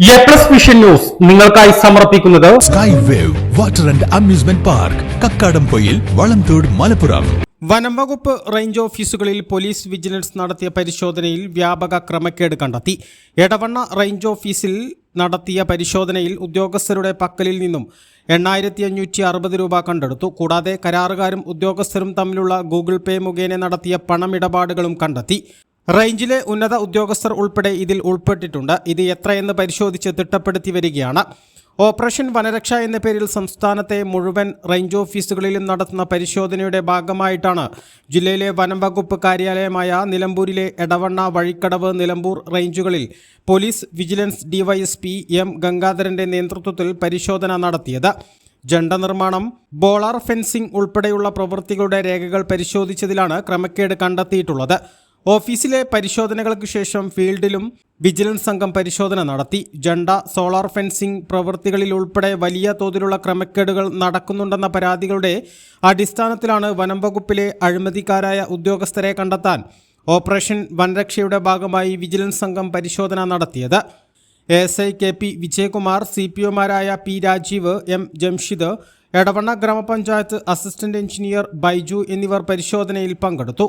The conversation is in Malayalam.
എ പ്ലസ് വിഷൻ ന്യൂസ് നിങ്ങൾക്കായി സമർപ്പിക്കുന്നത് sky wave water and amusement park Kakkadampoyil Valamthode Malappuram വനം വകുപ്പ് റേഞ്ച് ഓഫീസുകളിൽ പോലീസ് വിജിലൻസ് നടത്തിയ പരിശോധനയിൽ വ്യാപക ക്രമക്കേട് കണ്ടെത്തി. എടവണ്ണ റേഞ്ച് ഓഫീസിൽ നടത്തിയ പരിശോധനയിൽ ഉദ്യോഗസ്ഥരുടെ പക്കലിൽ നിന്നും എണ്ണായിരത്തി അഞ്ഞൂറ്റി അറുപത് രൂപ കണ്ടെടുത്തു. കൂടാതെ കരാറുകാരും ഉദ്യോഗസ്ഥരും തമ്മിലുള്ള ഗൂഗിൾ പേ മുഖേന നടത്തിയ പണമിടപാടുകളും കണ്ടെത്തി. റേഞ്ചിലെ ഉന്നത ഉദ്യോഗസ്ഥർ ഉൾപ്പെടെ ഇതിൽ ഉൾപ്പെട്ടിട്ടുണ്ട്. ഇത് എത്രയെന്ന് പരിശോധിച്ച് തിട്ടപ്പെടുത്തി വരികയാണ്. ഓപ്പറേഷൻ വനരക്ഷ എന്ന പേരിൽ സംസ്ഥാനത്തെ മുഴുവൻ റേഞ്ച് ഓഫീസുകളിലും നടത്തുന്ന പരിശോധനയുടെ ഭാഗമായിട്ടാണ് ജില്ലയിലെ വനം വകുപ്പ് കാര്യാലയമായ നിലമ്പൂരിലെ എടവണ്ണ വഴിക്കടവ് നിലമ്പൂർ റേഞ്ചുകളിൽ പോലീസ് വിജിലൻസ് ഡിവൈഎസ്പി എം ഗംഗാധരന്റെ നേതൃത്വത്തിൽ പരിശോധന നടത്തിയത്. ജണ്ട നിർമ്മാണം ബോളാർ ഫെൻസിംഗ് ഉൾപ്പെടെയുള്ള പ്രവൃത്തികളുടെ രേഖകൾ പരിശോധിച്ചതിലാണ് ക്രമക്കേട് കണ്ടെത്തിയിട്ടുള്ളത്. ഓഫീസിലെ പരിശോധനകൾക്ക് ശേഷം ഫീൽഡിലും വിജിലൻസ് സംഘം പരിശോധന നടത്തി. ജണ്ട സോളാർ ഫെൻസിംഗ് പ്രവൃത്തികളിൽ ഉൾപ്പെടെ വലിയ തോതിലുള്ള ക്രമക്കേടുകൾ നടക്കുന്നുണ്ടെന്ന പരാതികളുടെ അടിസ്ഥാനത്തിലാണ് വനം വകുപ്പിലെ അഴിമതിക്കാരായ ഉദ്യോഗസ്ഥരെ കണ്ടെത്താൻ ഓപ്പറേഷൻ വനരക്ഷയുടെ ഭാഗമായി വിജിലൻസ് സംഘം പരിശോധന നടത്തിയത്. S I K P Vijayakumar C P ഒമാരായ P Rajeev M Jamshid Edavanna ഗ്രാമപഞ്ചായത്ത് അസിസ്റ്റന്റ് എഞ്ചിനീയർ ബൈജു എന്നിവർ പരിശോധനയിൽ പങ്കെടുത്തു.